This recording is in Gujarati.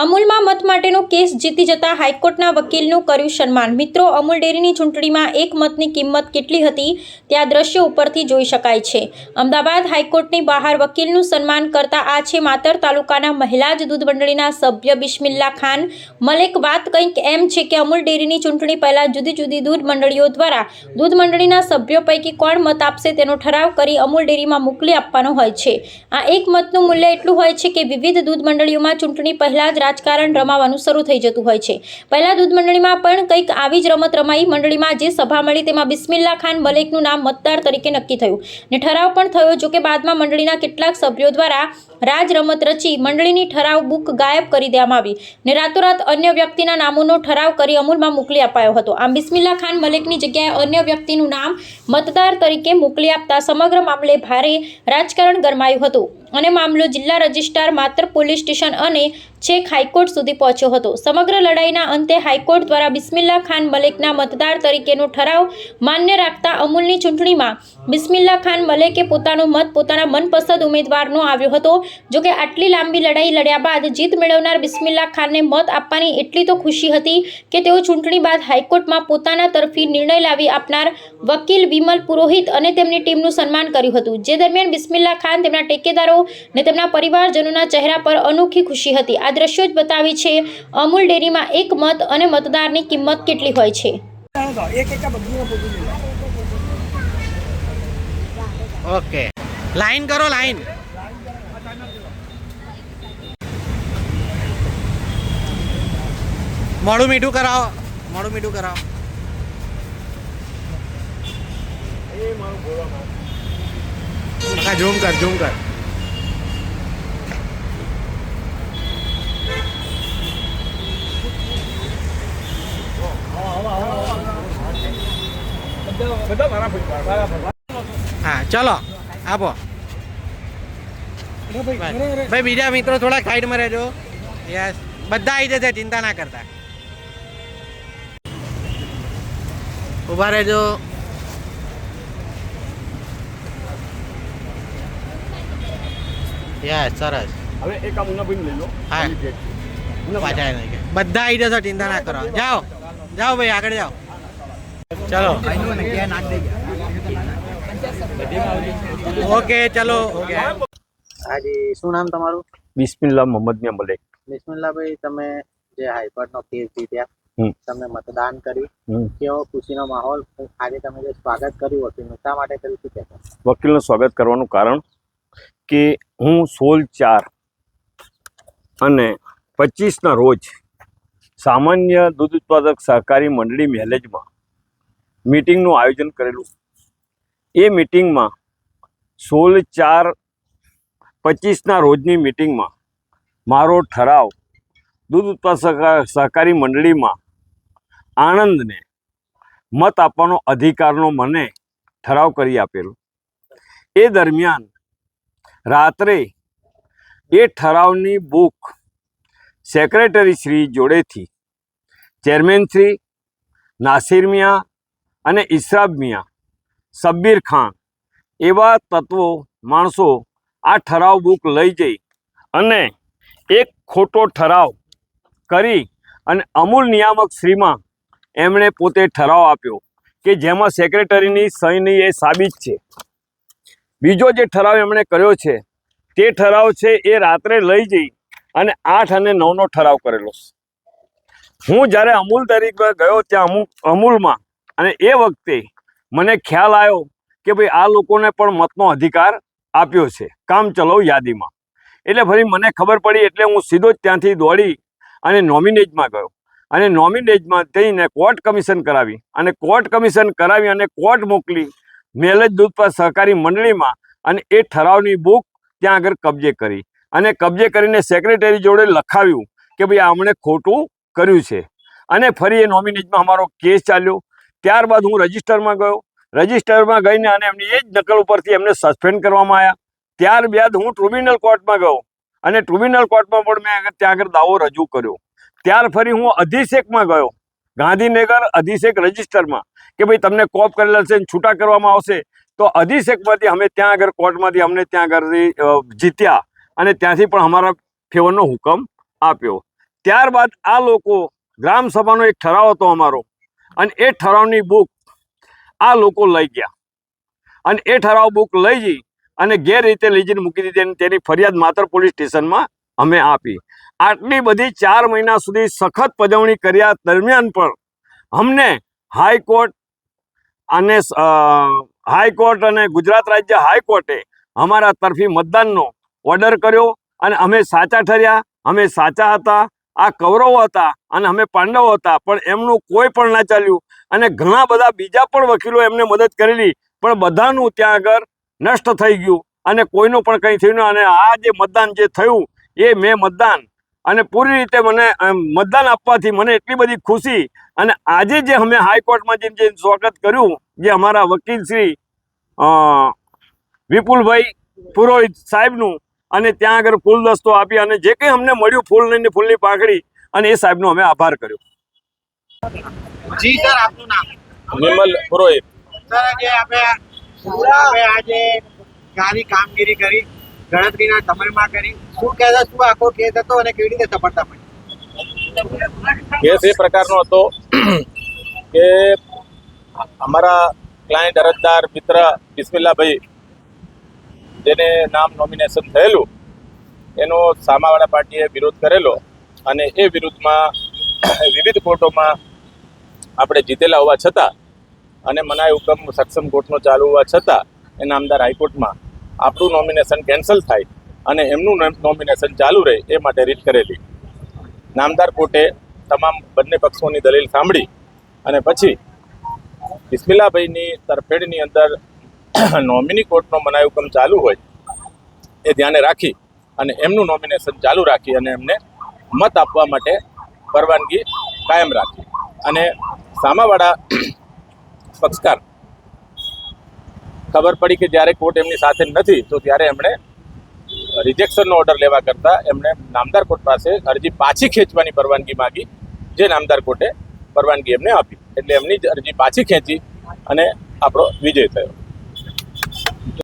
અમૂલમાં મત માટેનો કેસ જીતી જતા હાઈકોર્ટના વકીલનું કર્યું સન્માન. મિત્રો, અમૂલ ડેરીની ચૂંટણીમાં એક મતની કિંમત કેટલી હતી તે આ દ્રશ્ય ઉપરથી જોઈ શકાય છે. અમદાવાદ હાઈકોર્ટની બહાર વકીલનું સન્માન કરતા આ છે માતર તાલુકાના મહિલા જ દૂધ મંડળીના સભ્ય બિસ્મિલ્લા ખાન. મલેક, વાત કંઈક એમ છે કે અમૂલ ડેરીની ચૂંટણી પહેલાં જુદી જુદી દૂધ મંડળીઓ દ્વારા દૂધ મંડળીના સભ્યો પૈકી કોણ મત આપશે તેનો ઠરાવ કરી અમૂલ ડેરીમાં મોકલી આપવાનો હોય છે. આ એક મતનું મૂલ્ય એટલું હોય છે કે વિવિધ દૂધ મંડળીઓમાં ચૂંટણી પહેલાં જ રાજકારણ રમાવાનું શરૂ થઈ જતું હોય છે. પહેલા દૂધ મંડળીમાં પણ કંઈક આવી જ રમત રમાઈ મંડળીમાં જે સભા મળી તેમાં બિસ્મિલ્લા ખાન મલેકનું નામ મતદાર તરીકે નક્કી થયું. ને ઠરાવ પણ થયો જો કે બાદમાં મંડળીના કેટલાક સભ્યો દ્વારા રાજ રમત રચી મંડળીની ઠરાવ બુક ગાયબ કરી દેવામાં આવી. ને રાતોરાત અન્ય વ્યક્તિના નામોનો ઠરાવ કરી અમૂલમાં મોકલી અપાયો હતો. આમ બિસ્મિલ્લા ખાન મલેકની જગ્યાએ અન્ય વ્યક્તિનું નામ મતદાર તરીકે મોકલી આપતા સમગ્ર મામલે ભારે રાજકારણ ગરમાયું હતું. અને મામલો જિલ્લા રજિસ્ટ્રાર માત્ર પોલીસ સ્ટેશન અને છેક હાઈકોર્ટ સુધી પહોંચ્યો હતો. સમગ્ર લડાઈના અંતે હાઈકોર્ટ દ્વારા બિસ્મિલ્લા ખાન મલેકના મતદાર તરીકેનો ઠરાવ માન્ય રાખતા અમૂલની ચૂંટણીમાં બિસ્મિલ્લા ખાન મલેકે પોતાનો મત પોતાના મનપસંદ ઉમેદવારનો આવ્યો હતો. જો કે આટલી લાંબી લડાઈ લડ્યા બાદ જીત મેળવનાર બિસ્મિલ્લા ખાનને મત આપવાની એટલી તો ખુશી હતી કે તેઓ ચૂંટણી બાદ હાઈકોર્ટમાં પોતાના તરફી નિર્ણય લાવી આપનાર વકીલ વિમલ પુરોહિત અને તેમની ટીમનું સન્માન કર્યું હતું. જે દરમિયાન બિસ્મિલ્લા ખાન તેમના ટેકેદારો ને તેમના પરિવારજનોના ચહેરા પર અનોખી ખુશી હતી. આ દ્રશ્યો જ બતાવી છે, અમૂલ ડેરીમાં એક મત અને મતદારની કિંમત કેટલી હોય છે? ઓકે. લાઈન કરો, લાઈન. મોડું મીઠું કરાવો. મોડું મીઠું કરાવો. ઝૂમ કર ઝૂમ કર. બધા મારા હા ચલો આપો. ભાઈ બીજા મિત્રો થોડા સાઈડમાં રહેજો. યસ બધા આવી જશે ચિંતા ના કરતા. ઊભા રહેજો. યસ સરસ. હવે એક આ મુન્નાભાઈ લઈ લો. હા. બધા આવી જશે ચિંતા ના કરો. જાઓ. જાઓ ભાઈ આગળ જાઓ. ચલો. ઓકે ચલો. ઓકે. હાજી શું નામ તમારું? બિસ્મિલ્લા મોહમ્મદ મિયા મલેક બિસ્મિલ્લાભાઈ તમે જે હાઈકોર્ટનો કેસ જીત્યા. તમે મતદાન કરી કેવો ખુશીનો માહોલ? આજે તમે જે સ્વાગત કર્યું હતું શા માટે કર્યું શું વકીલનું સ્વાગત કરવાનું કારણ કે હું સોળ ચાર અને પચીસના રોજ સામાન્ય દૂધ ઉત્પાદક સહકારી મંડળી મેલેજમાં મિટિંગનું આયોજન કરેલું. એ મિટિંગમાં સોળ ચાર પચીસના રોજની મિટિંગમાં મારો ઠરાવ દૂધ ઉત્પાદક સહકાર- મંડળીમાં આણંદને મત આપવાનો અધિકારનો મને ઠરાવ કરી આપેલો. એ દરમિયાન રાત્રે એ ઠરાવની બુક સેક્રેટરી શ્રી જોડેથી ચેરમેન શ્રી નાસિર મિયા અને ઇસરાબ મિયા, સબ્બીર ખાન એવા તત્વો, માણસો આ ઠરાવ બુક લઈ જઈ અને એક ખોટો ઠરાવ કરી અને અમૂલ નિયામક શ્રીમાં એમણે પોતે ઠરાવ આપ્યો કે જેમાં સેક્રેટરીની સહીની એ સાબિત છે. બીજો જે ઠરાવ એમણે કર્યો છે, તે ઠરાવ છે એ રાત્રે લઈ જઈ અને આઠ અને નવનો ઠરાવ કરેલો હું જ્યારે અમૂલ તરીકે ગયો ત્યાં અમુક અમૂલમાં અને એ વખતે મને ખ્યાલ આવ્યો કે ભાઈ આ લોકોને પણ મતનો અધિકાર આપ્યો છે, કામ ચલાવ યાદીમાં. એટલે ફરી મને ખબર પડી એટલે હું સીધો જ ત્યાંથી દોડી અને નોમિનેજમાં ગયો. અને નોમિનેજમાં જઈને કોર્ટ કમિશન કરાવી. અને કોર્ટ કમિશન કરાવી અને કોર્ટ મોકલી મેલેજ દૂધ સહકારી મંડળીમાં અને એ ઠરાવની બુક ત્યાં આગળ કબજે કરી. અને કબજે કરીને સેક્રેટરી જોડે લખાવ્યું કે ભાઈ આ અમણે ખોટું કર્યું છે. અને ફરી એ નોમિનેજમાં અમારો કેસ ચાલ્યો. ત્યારબાદ હું રજિસ્ટરમાં ગયો. રજિસ્ટરમાં ગઈને અને એમની એ જ નકલ ઉપરથી એમને સસ્પેન્ડ કરવામાં આવ્યા. ત્યારબાદ હું ટ્રિબ્યુનલ કોર્ટમાં ગયો અને ટ્રિબ્યુનલ કોર્ટમાં પણ મેં ત્યાં આગળ દાવો રજૂ કર્યો. ત્યાર ફરી હું અધિષેકમાં ગયો. ગાંધીનગર અધિષેક રજિસ્ટરમાં કે ભાઈ તમને કોપ કરેલા છે છૂટા કરવામાં આવશે, તો અધિષેકમાંથી અમે ત્યાં આગળ કોર્ટમાંથી અમને ત્યાં આગળ જીત્યા અને ત્યાંથી પણ અમારા ફેવરનો હુકમ આપ્યો. ત્યારબાદ આ લોકો ગ્રામ સભાનો એક ઠરાવ હતો અમારો. અને એ ઠરાવની બુક આ લોકો લઈ ગયા. અને એ ઠરાવ બુક લઈ જઈ અને ગેરરીતે લઈ જઈને મૂકી દીધી અને તેની ફરિયાદ માત્ર પોલીસ સ્ટેશનમાં અમે આપી. આટલી બધી ચાર મહિના સુધી સખત પજવણી કર્યા દરમિયાન પણ અમને હાઈકોર્ટ અને હાઈકોર્ટ અને ગુજરાત રાજ્ય હાઈકોર્ટે અમારા તરફી મતદાનનો ઓર્ડર કર્યો અને અમે સાચા ઠર્યા, અમે સાચા હતા આ કૌરવો હતા અને અમે પાંડવો હતા, પણ એમનું કોઈ પણ ના ચાલ્યું. અને ઘણા બધા બીજા પણ વકીલો એમને મદદ કરેલી, પણ બધાનું ત્યાં આગળ નષ્ટ થઈ ગયું. અને કોઈનું પણ કંઈ થયું અને આ જે મતદાન જે થયું, એ મેં મતદાન. અને પૂરી રીતે મને મતદાન આપવાથી મને એટલી બધી ખુશી. અને આજે જે અમે હાઈકોર્ટમાં જેમ જે સ્વાગત કર્યું, જે અમારા વકીલ શ્રી વિપુલભાઈ પુરોહિત સાહેબનું અને ત્યાં આગળ ફૂલ દસ્તો આપી અને જે કંઈ અમને મળ્યું ફૂલ લઈને ફૂલની પાકડી અને એ સાહેબનો અમે આભાર કર્યો. જી સર આપનું નામ? નિર્મલ પુરોહિત. સર આજે આપણે આપણે આજે સારી કામગીરી કરી ગણતરીના સમયમાં કરી. શું કહેતા શું આખો કેસ હતો અને કેવી રીતે સફળતા મળી? કેસ એ પ્રકારનો હતો કે અમારા ક્લાયન્ટ અરજદાર મિત્ર બિસ્મિલ્લાભાઈ જેને નામ નોમિનેશન થયેલું, એનો સામાવાળા પાર્ટીએ વિરોધ કરેલો અને એ વિરુદ્ધમાં વિવિધ કોર્ટોમાં આપણે જીતેલા હોવા છતાં અને મનાય હુકમ સક્ષમ કોર્ટનો ચાલુ હોવા છતાં એ નામદાર હાઈકોર્ટમાં આપણું નોમિનેશન કેન્સલ થાય અને એમનું નોમિનેશન ચાલુ રહે એ માટે રીટ કરેલી. નામદાર કોર્ટે તમામ બંને પક્ષોની દલીલ સાંભળી અને પછી બિસ્મિલાભાઈની તરફેણની અંદર નોમિની કોર્ટનો મનાય હુકમ ચાલુ હોય, એ ધ્યાને રાખી અને એમનું નોમિનેશન ચાલુ રાખી અને એમને મત આપવા માટે પરવાનગી કાયમ રાખી. અને સામાવાળા પક્ષકાર, ખબર પડી કે જ્યારે કોર્ટ એમની સાથે નથી, તો ત્યારે એમણે રિજેક્શનનો ઓર્ડર લેવા કરતાં એમણે નામદાર કોર્ટ પાસે અરજી પાછી ખેંચવાની પરવાનગી માગી, જે નામદાર કોર્ટે પરવાનગી એમને આપી. એટલે એમની જ અરજી પાછી ખેંચી અને આપણો વિજય થયો.